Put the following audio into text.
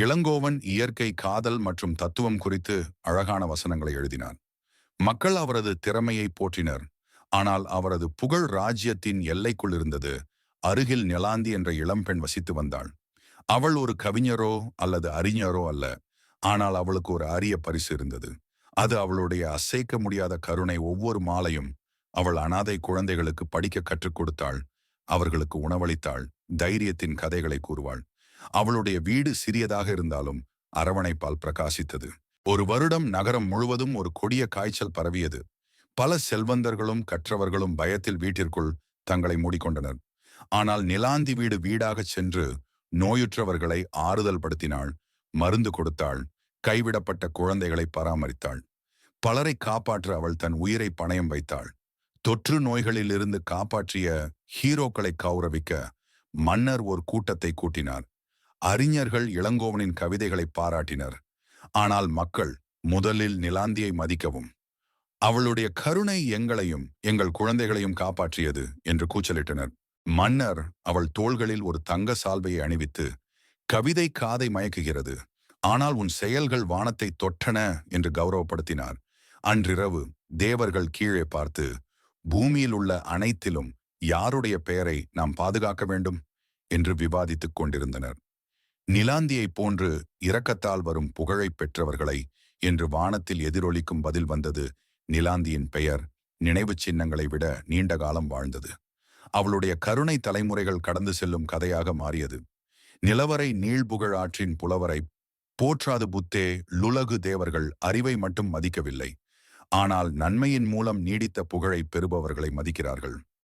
இளங்கோவன் இயற்கை காதல் மற்றும் தத்துவம் குறித்து அழகான வசனங்களை எழுதினான். மக்கள் அவரது திறமையை போற்றினர். ஆனால் அவரது புகழ் ராஜ்யத்தின் எல்லைக்குள் இருந்தது. அருகில் நிலாந்தி என்ற இளம்பெண் வசித்து வந்தாள். அவள் ஒரு கவிஞரோ அல்லது அறிஞரோ அல்ல. ஆனால் அவளுக்கு ஒரு அரிய பரிசு இருந்தது. அது அவளுடைய அசைக்க முடியாத கருணை ஒவ்வொரு மாலையும் அவள் அனாதை குழந்தைகளுக்கு படிக்க கற்றுக் கொடுத்தாள். அவர்களுக்கு உணவளித்தாள். தைரியத்தின் கதைகளை கூறுவாள். அவளுடைய வீடு சிறியதாக இருந்தாலும் அரவணைப்பால் பிரகாசித்தது. ஒரு வருடம் நகரம் முழுவதும் ஒரு கொடிய காய்ச்சல் பரவியது. பல செல்வந்தர்களும் கற்றவர்களும் பயத்தில் வீட்டிற்குள் தங்களை மூடிக்கொண்டனர். ஆனால் நிலாந்தி வீடு வீடாகச் சென்று நோயுற்றவர்களை ஆறுதல் படுத்தினாள் மருந்து கொடுத்தாள் கைவிடப்பட்ட குழந்தைகளை பராமரித்தாள். பலரை காப்பாற்ற அவள் தன் உயிரை பணயம் வைத்தாள். தொற்று நோய்களிலிருந்து காப்பாற்றிய ஹீரோக்களை கௌரவிக்க மன்னர் ஒரு கூட்டத்தை கூட்டினார். அறிஞர்கள் இளங்கோவனின் கவிதைகளை பாராட்டினர். ஆனால் மக்கள் முதலில் நிலாந்தியை மதிக்கவும் அவளுடைய கருணை எங்களையும் எங்கள் குழந்தைகளையும் காப்பாற்றியது என்று கூச்சலிட்டனர். மன்னர் அவள் தோள்களில் ஒரு தங்க சால்வையை அணிவித்து கவிதை காதை மயக்குகிறது ஆனால் உன் செயல்கள் வானத்தை தொட்டன என்று கௌரவப்படுத்தினார். அன்றிரவு தேவர்கள் கீழே பார்த்து பூமியில் உள்ள அனைத்திலும் யாருடைய பெயரை நாம் பாதுகாக்க வேண்டும்? என்று விவாதித்துக் கொண்டிருந்தனர். நிலாந்தியைப் போன்று இரக்கத்தால் வரும் புகழைப் பெற்றவர்களை என்று வானத்தில் எதிரொலிக்கும் பதில் வந்தது நிலாந்தியின் பெயர். நினைவுச் சின்னங்களை விட நீண்ட காலம் வாழ்ந்தது. அவளுடைய கருணை தலைமுறைகள் கடந்து செல்லும் கதையாக மாறியது. நிலவரை நீழ்புகழ் ஆற்றின் புலவரை போற்றாது புத்தே லுலகு தேவர்கள் அறிவை மட்டும் மதிக்கவில்லை. ஆனால் நன்மையின் மூலம் நீடித்த புகழை பெறுபவர்களை மதிக்கிறார்கள்.